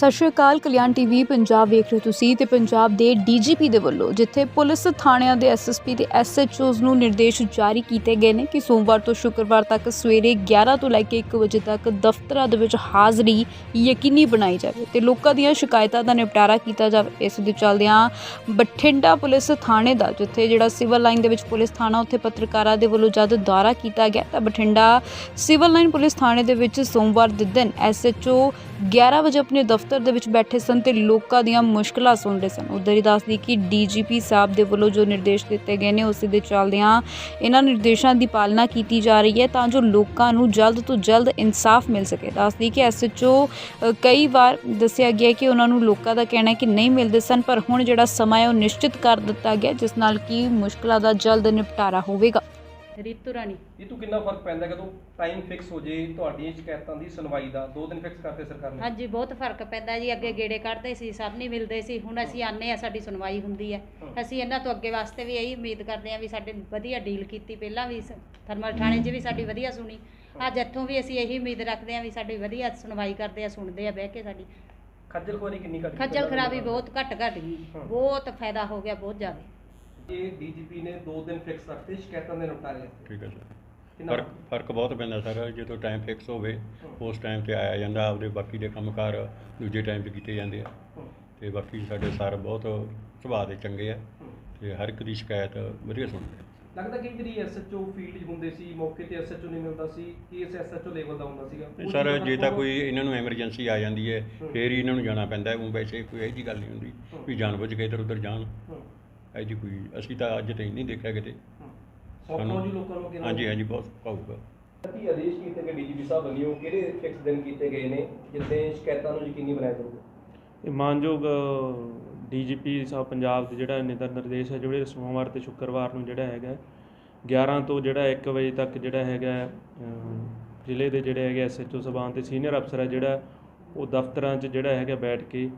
ਸਤਿ ਸ਼੍ਰੀ ਅਕਾਲ, ਕਲਿਆਣ ਟੀਵੀ, ਪੰਜਾਬ ਵੇਖ ਰਹੇ ਹੋ ਤੁਸੀਂ ਤੇ ਪੰਜਾਬ ਦੇ ਡੀਜੀਪੀ ਦੇ ਵੱਲੋਂ, ਜਿੱਥੇ ਪੁਲਿਸ ਥਾਣਿਆਂ ਦੇ ਐਸਐਸਪੀ ਤੇ ਐਸਐਚਓਜ਼ ਨੂੰ ਨਿਰਦੇਸ਼ ਜਾਰੀ ਕੀਤੇ ਗਏ ਨੇ ਕਿ ਸੋਮਵਾਰ ਤੋਂ ਸ਼ੁੱਕਰਵਾਰ ਤੱਕ ਸਵੇਰੇ 11 ਤੋਂ ਲੈ ਕੇ 1 ਵਜੇ ਤੱਕ ਦਫ਼ਤਰਾਂ ਦੇ ਵਿੱਚ ਹਾਜ਼ਰੀ ਯਕੀਨੀ ਬਣਾਈ ਜਾਵੇ ਤੇ ਲੋਕਾਂ ਦੀਆਂ ਸ਼ਿਕਾਇਤਾਂ ਦਾ ਨਿਪਟਾਰਾ ਕੀਤਾ ਜਾਵੇ। ਇਸ ਦੇ ਚੱਲਦਿਆਂ ਬਠਿੰਡਾ ਪੁਲਿਸ ਥਾਣੇ ਦਾ, ਜਿੱਥੇ ਜਿਹੜਾ ਸਿਵਲ ਲਾਈਨ ਦੇ ਵਿੱਚ ਪੁਲਿਸ ਥਾਣਾ, ਉੱਥੇ ਪੱਤਰਕਾਰਾਂ ਦੇ ਵੱਲੋਂ ਜਦ ਦੌਰਾ ਕੀਤਾ ਗਿਆ ਤਾਂ ਬਠਿੰਡਾ ਸਿਵਲ ਲਾਈਨ ਪੁਲਿਸ ਥਾਣੇ ਦੇ ਵਿੱਚ ਸੋਮਵਾਰ ਦੇ ਦਿਨ ਐਸਐਚਓ 11 ਵਜੇ ਆਪਣੇ ਦਫ਼ਤਰ ਦੇ ਵਿੱਚ ਬੈਠੇ ਸਨ ਤੇ ਲੋਕਾਂ ਦੀਆਂ ਮੁਸ਼ਕਲਾਂ ਸੁਣ ਰਹੇ ਸਨ। ਉਧਰ ਹੀ ਦੱਸਦੀ ਕਿ ਡੀਜੀਪੀ ਸਾਹਿਬ ਦੇ ਵੱਲੋਂ ਜੋ ਨਿਰਦੇਸ਼ ਦਿੱਤੇ ਗਏ ਨੇ, ਉਸ ਦੇ ਚੱਲਦਿਆਂ ਇਹਨਾਂ ਨਿਰਦੇਸ਼ਾਂ ਦੀ ਪਾਲਣਾ ਕੀਤੀ ਜਾ ਰਹੀ ਹੈ ਤਾਂ ਜੋ ਲੋਕਾਂ ਨੂੰ ਜਲਦ ਤੋਂ ਜਲਦ ਇਨਸਾਫ ਮਿਲ ਸਕੇ। ਦੱਸਦੀ ਕਿ ਐਸਐਚਓ ਕਈ ਵਾਰ ਦੱਸਿਆ ਗਿਆ ਕਿ ਉਹਨਾਂ ਨੂੰ ਲੋਕਾਂ ਦਾ ਕਹਿਣਾ ਕਿ ਨਹੀਂ ਮਿਲਦੇ ਸਨ, ਪਰ ਹੁਣ ਜਿਹੜਾ ਸਮਾਂ ਹੈ ਉਹ ਨਿਸ਼ਚਿਤ ਕਰ ਦਿੱਤਾ ਗਿਆ, ਜਿਸ ਨਾਲ ਕਿ ਮੁਸ਼ਕਲਾਂ ਦਾ ਜਲਦ ਨਿਪਟਾਰਾ ਹੋਵੇਗਾ। ਰੀਤੂ ਰਾਣੀ। ਇਹ ਤੋਂ ਕਿੰਨਾ ਫ਼ਰਕ ਪੈਂਦਾ ਜਦੋਂ ਟਾਈਮ ਫਿਕਸ ਹੋ ਜੇ ਤੁਹਾਡੀਆਂ ਸ਼ਿਕਾਇਤਾਂ ਦੀ ਸੁਣਵਾਈ ਦਾ? ਦੋ ਦਿਨ ਫਿਕਸ ਕਰਤੇ ਸਰਕਾਰ ਨੇ। ਹਾਂਜੀ ਬਹੁਤ ਫ਼ਰਕ ਪੈਂਦਾ ਜੀ। ਅੱਗੇ ਗੇੜੇ ਕੱਢਦੇ ਸੀ ਸਭ ਨਹੀਂ ਮਿਲਦੇ ਸੀ। ਹੁਣ ਅਸੀਂ ਆਨੇ ਆ ਸਾਡੀ ਸੁਣਵਾਈ ਹੁੰਦੀ ਹੈ। ਅਸੀਂ ਇਹਨਾਂ ਤੋਂ ਅੱਗੇ ਵਾਸਤੇ ਵੀ ਇਹੀ ਉਮੀਦ ਕਰਦੇ ਆ ਵੀ ਸਾਡੇ ਵਧੀਆ ਡੀਲ ਕੀਤੀ ਪਹਿਲਾਂ ਵੀ ਥਰਮਲ ਥਾਣੇ 'ਚ ਵੀ ਸਾਡੀ ਵਧੀਆ ਸੁਣੀ। ਅੱਜ ਇੱਥੋਂ ਵੀ ਅਸੀਂ ਇਹੀ ਉਮੀਦ ਰੱਖਦੇ ਆ ਵੀ ਸਾਡੀ ਵਧੀਆ ਸੁਣਵਾਈ ਕਰਦੇ ਆ ਸੁਣਦੇ ਆ ਬਹਿ ਕੇ ਸਾਡੀ। ਖੱਜਲ ਖੁਆਰੀ ਕਿੰਨੀ ਘੱਟ ਖੱਜਲ ਖਰਾਬੀ ਬਹੁਤ ਘੱਟ ਘੱਟ ਗਈ। ਬਹੁਤ ਫਾਇਦਾ ਹੋ ਗਿਆ ਬਹੁਤ ਜ਼ਿਆਦਾ। ਇਹ ਡੀਜੀਪੀ ਨੇ ਦੋ ਦਿਨ ਫਿਕਸ ਰੱਖਤੇ ਸ਼ਿਕਾਇਤਾਂ ਦੇ ਨਿਪਟਾਰੇ ਠੀਕ ਹੈ ਸਰ। ਫ਼ਰਕ ਫ਼ਰਕ ਬਹੁਤ ਪੈਂਦਾ ਸਰ ਜਦੋਂ ਟਾਈਮ ਫਿਕਸ ਹੋਵੇ ਉਸ ਟਾਈਮ ਤੇ ਆਇਆ ਜਾਂਦਾ ਆਪਦੇ ਬਾਕੀ ਦੇ ਕੰਮਕਾਰ ਦੂਜੇ ਟਾਈਮ ਤੇ ਕੀਤੇ ਜਾਂਦੇ ਆ। ਤੇ ਬਾਕੀ ਸਾਡੇ ਸਰ ਬਹੁਤ ਸੁਭਾਅ ਦੇ ਚੰਗੇ ਆ। ਤੇ ਹਰ ਇੱਕ ਦੀ ਸ਼ਿਕਾਇਤ ਵਧੀਆ ਸੁਣਦੇ ਲੱਗਦਾ ਕਈ ਵਾਰੀ ਐਸਐਚਓ ਫੀਲਡ ਹੁੰਦੇ ਸੀ ਮੌਕੇ ਤੇ ਐਸਐਚਓ ਨਹੀਂ ਮਿਲਦਾ ਸੀ ਕਿ ਇਸ ਐਸਐਚਓ ਲੈਵਲ ਦਾ ਹੁੰਦਾ ਸੀਗਾ। ਸਰ ਜੇ ਤਾਂ ਕੋਈ ਇਹਨਾਂ ਨੂੰ ਐਮਰਜੈਂਸੀ ਆ ਜਾਂਦੀ ਹੈ। ਫੇਰ ਹੀ ਇਹਨਾਂ ਨੂੰ ਜਾਣਾ ਪੈਂਦਾ ਹੈ ਉਹ ਵੈਸੇ ਕੋਈ ਇਹੋ ਜਿਹੀ ਗੱਲ ਨਹੀਂ ਹੁੰਦੀ ਵੀ ਜਾਣਬੁੱਝ ਕੇ ਇੱਧਰ ਉੱਧਰ ਜਾਣ। ਇਹੋ ਜਿਹੀ ਕੋਈ ਅਸੀਂ ਤਾਂ ਅੱਜ ਤਾਈਂ ਨਹੀਂ ਦੇਖਿਆ ਕਿਤੇ। ਹੂੰ। ਸੌਖਾ ਹੋ ਜੀ ਲੋਕਾਂ ਨੂੰ ਹਾਂਜੀ ਹਾਂਜੀ ਬਹੁਤ ਪਾਊਗਾ ਕੀ ਆਦੇਸ਼ ਕੀਤੇ ਗਏ ਡੀਜੀਪੀ ਸਾਹਿਬ ਵੱਲੋਂ? ਕਿਹੜੇ ਫਿਕਸ ਦਿਨ ਕੀਤੇ ਗਏ ਨੇ ਜਿੱਥੇ ਸ਼ਿਕਾਇਤਾਂ ਨੂੰ ਯਕੀਨੀ ਬਣਾਇਆ ਜਾਊਗਾ? ਇਹ ਮਾਨਯੋਗ ਡੀਜੀਪੀ ਸਾਹਿਬ ਪੰਜਾਬ ਦੇ ਜਿਹੜਾ ਨਿਦਰ ਨਿਰਦੇਸ਼ ਹੈ ਜਿਹੜੇ ਸੋਮਵਾਰ ਤੇ ਸ਼ੁੱਕਰਵਾਰ ਨੂੰ ਜਿਹੜਾ ਹੈਗਾ 11 ਤੋਂ ਜਿਹੜਾ 1 ਵਜੇ ਤੱਕ ਜਿਹੜਾ ਹੈਗਾ ਜ਼ਿਲ੍ਹੇ ਦੇ ਜਿਹੜੇ ਹੈਗੇ ਐਸਐਚਓ ਸਬਾਨ ਤੇ ਸੀਨੀਅਰ ਅਫਸਰ ਹੈ ਜਿਹੜਾ ਉਹ ਦਫ਼ਤਰਾਂ 'ਚ ਜਿਹੜਾ ਹੈਗਾ ਬੈਠ ਕੇ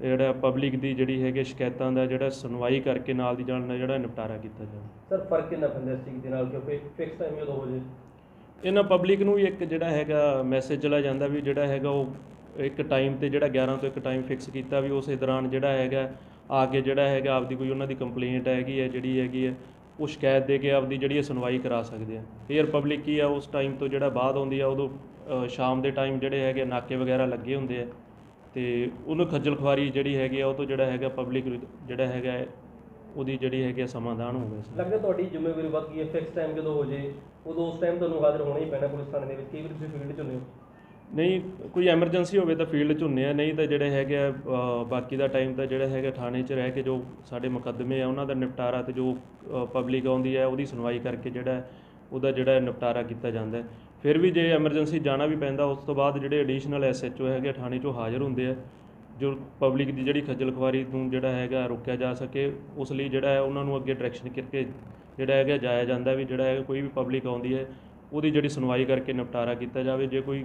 ਜਿਹੜਾ ਪਬਲਿਕ ਦੀ ਜਿਹੜੀ ਹੈਗੇ ਸ਼ਿਕਾਇਤਾਂ ਦਾ ਜਿਹੜਾ ਸੁਣਵਾਈ ਕਰਕੇ ਨਾਲ ਦੀ ਨਾਲ ਜਿਹੜਾ ਨਿਪਟਾਰਾ ਕੀਤਾ ਜਾਵੇ। ਸਰ ਫ਼ਰਕ ਕਿੰਨਾ ਪੈਂਦਾ ਦੇ ਨਾਲ? ਕਿਉਂਕਿ ਫਿਕਸ ਟਾਈਮ ਜਦੋਂ ਹੋ ਜੇ। ਇਹਨਾਂ ਪਬਲਿਕ ਨੂੰ ਵੀ ਇੱਕ ਜਿਹੜਾ ਹੈਗਾ ਮੈਸੇਜ ਚਲਾ ਜਾਂਦਾ ਵੀ ਜਿਹੜਾ ਹੈਗਾ ਉਹ ਇੱਕ ਟਾਈਮ ਤੇ ਜਿਹੜਾ 11 ਤੋਂ ਇੱਕ ਟਾਈਮ ਫਿਕਸ ਕੀਤਾ ਵੀ ਉਸੇ ਦੌਰਾਨ ਜਿਹੜਾ ਹੈਗਾ ਆ ਕੇ ਜਿਹੜਾ ਹੈਗਾ ਆਪਦੀ ਕੋਈ ਉਹਨਾਂ ਦੀ ਕੰਪਲੇਂਟ ਹੈਗੀ ਹੈ ਜਿਹੜੀ ਹੈਗੀ ਹੈ ਉਹ ਸ਼ਿਕਾਇਤ ਦੇ ਕੇ ਆਪਦੀ ਜਿਹੜੀ ਹੈ ਸੁਣਵਾਈ ਕਰਾ ਸਕਦੇ ਆ। ਫੇਰ ਪਬਲਿਕ ਕੀ ਆ ਉਸ ਟਾਈਮ ਤੋਂ ਜਿਹੜਾ ਬਾਅਦ ਆਉਂਦੀ ਆ ਉਦੋਂ ਸ਼ਾਮ ਦੇ ਟਾਈਮ ਜਿਹੜੇ ਹੈਗੇ ਨਾਕੇ ਵਗੈਰਾ ਲੱਗੇ ਹੁੰਦੇ ਆ। ਤੇ ਉਹਨੂੰ ਖੱਜਲ ਖੁਆਰੀ ਜਿਹੜੀ ਹੈਗੀ ਆ ਉਹ ਤੋਂ ਜਿਹੜਾ ਹੈਗਾ ਪਬਲਿਕ ਜਿਹੜਾ ਹੈਗਾ ਉਹਦੀ ਜਿਹੜੀ ਹੈਗੀ ਆ ਸਮਾਧਾਨ ਹੋਵੇ। ਲੱਗਦਾ ਤੁਹਾਡੀ ਜ਼ਿੰਮੇਵਾਰੀ ਗਈ ਹੈ ਫਿਕਸ ਟਾਈਮ ਜਦੋਂ ਹੋ ਜੇ ਉਦੋਂ ਉਸ ਟਾਈਮ ਤੁਹਾਨੂੰ ਹਾਜ਼ਰ ਹੋਣਾ ਹੀ ਪੈਣਾ ਪੁਲਿਸ ਥਾਣੇ ਦੇ ਵਿੱਚ। ਕਈ ਵਾਰ ਤੁਸੀਂ ਫੀਲਡ 'ਚ ਹੁੰਦੇ ਹੋ। ਨਹੀਂ ਕੋਈ ਐਮਰਜੈਂਸੀ ਹੋਵੇ ਤਾਂ ਫੀਲਡ 'ਚ ਹੁੰਨੇ ਆ ਨਹੀਂ ਤਾਂ ਜਿਹੜੇ ਹੈਗੇ ਆ ਬਾਕੀ ਦਾ ਟਾਈਮ ਤਾਂ ਜਿਹੜਾ ਹੈਗਾ ਥਾਣੇ 'ਚ ਰਹਿ ਕੇ ਜੋ ਸਾਡੇ ਮੁਕੱਦਮੇ ਆ ਉਹਨਾਂ ਦਾ ਨਿਪਟਾਰਾ ਤੇ ਜੋ ਪਬਲਿਕ ਆਉਂਦੀ ਹੈ ਉਹਦੀ ਸੁਣਵਾਈ ਕਰਕੇ ਜਿਹੜਾ ਉਹਦਾ ਜਿਹੜਾ ਨਿਪਟਾਰਾ ਕੀਤਾ ਜਾਂਦਾ ਹੈ। ਫਿਰ ਵੀ ਜੇ ਐਮਰਜੈਂਸੀ ਜਾਣਾ ਵੀ ਪੈਂਦਾ, ਉਸ ਤੋਂ ਬਾਅਦ ਜਿਹੜੇ ਐਡੀਸ਼ਨਲ ਐਸਐਚਓ ਹੈਗੇ ਆ, ਥਾਣੇ 'ਚੋਂ ਹਾਜ਼ਰ ਹੁੰਦੇ ਆ, ਜੋ ਪਬਲਿਕ ਦੀ ਜਿਹੜੀ ਖੱਜਲ ਖੁਆਰੀ ਨੂੰ ਜਿਹੜਾ ਹੈਗਾ ਰੋਕਿਆ ਜਾ ਸਕੇ, ਉਸ ਲਈ ਜਿਹੜਾ ਹੈ ਉਹਨਾਂ ਨੂੰ ਅੱਗੇ ਡਾਇਰੈਕਸ਼ਨ ਕਰਕੇ ਜਿਹੜਾ ਹੈਗਾ ਜਾਇਆ ਜਾਂਦਾ ਵੀ ਜਿਹੜਾ ਹੈਗਾ ਕੋਈ ਵੀ ਪਬਲਿਕ ਆਉਂਦੀ ਹੈ, ਉਹਦੀ ਜਿਹੜੀ ਸੁਣਵਾਈ ਕਰਕੇ ਨਿਪਟਾਰਾ ਕੀਤਾ ਜਾਵੇ, ਜੇ ਕੋਈ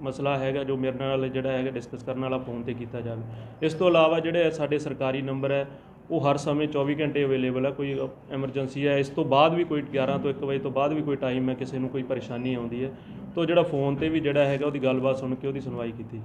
ਮਸਲਾ ਹੈਗਾ ਜੋ ਮੇਰੇ ਨਾਲ ਜਿਹੜਾ ਹੈਗਾ ਡਿਸਕਸ ਕਰਨ ਵਾਲਾ ਫੋਨ ਤੇ ਕੀਤਾ ਜਾਵੇ। ਇਸ ਤੋਂ ਇਲਾਵਾ ਜਿਹੜੇ ਸਾਡੇ ਸਰਕਾਰੀ ਨੰਬਰ ਹੈ ਉਹ ਹਰ ਸਮੇਂ 24 ਘੰਟੇ ਅਵੇਲੇਬਲ ਹੈ ਕੋਈ ਐਮਰਜੈਂਸੀ ਹੈ ਇਸ ਤੋਂ ਬਾਅਦ ਵੀ ਕੋਈ 11 ਤੋਂ 1 ਵਜੇ ਤੋਂ ਬਾਅਦ ਵੀ ਕੋਈ ਟਾਈਮ ਹੈ ਕਿਸੇ ਨੂੰ ਕੋਈ ਪਰੇਸ਼ਾਨੀ ਆਉਂਦੀ ਹੈ ਤਾਂ ਜਿਹੜਾ ਫੋਨ ਤੇ ਵੀ ਜਿਹੜਾ ਹੈਗਾ, ਉਹਦੀ ਗੱਲਬਾਤ ਸੁਣ ਕੇ ਉਹਦੀ ਸੁਣਵਾਈ ਕੀਤੀ।